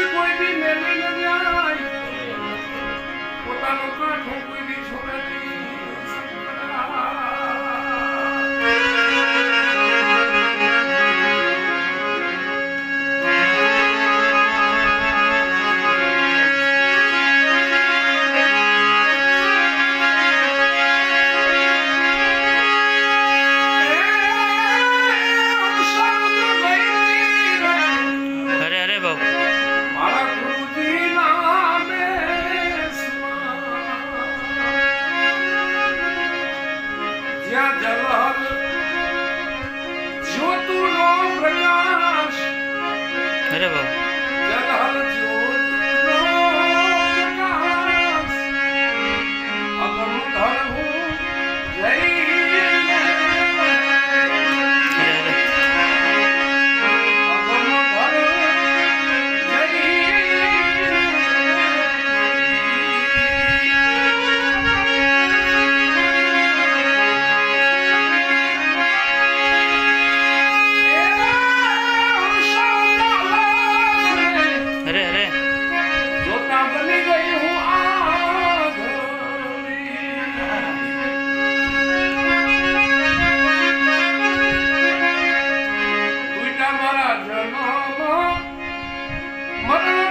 પછી કોઈ બી મેળવીને ન્યાય પોતાનો કાંઠો કોઈ જ્યાં જલહલ જ્યોતુનો અરે બાબુ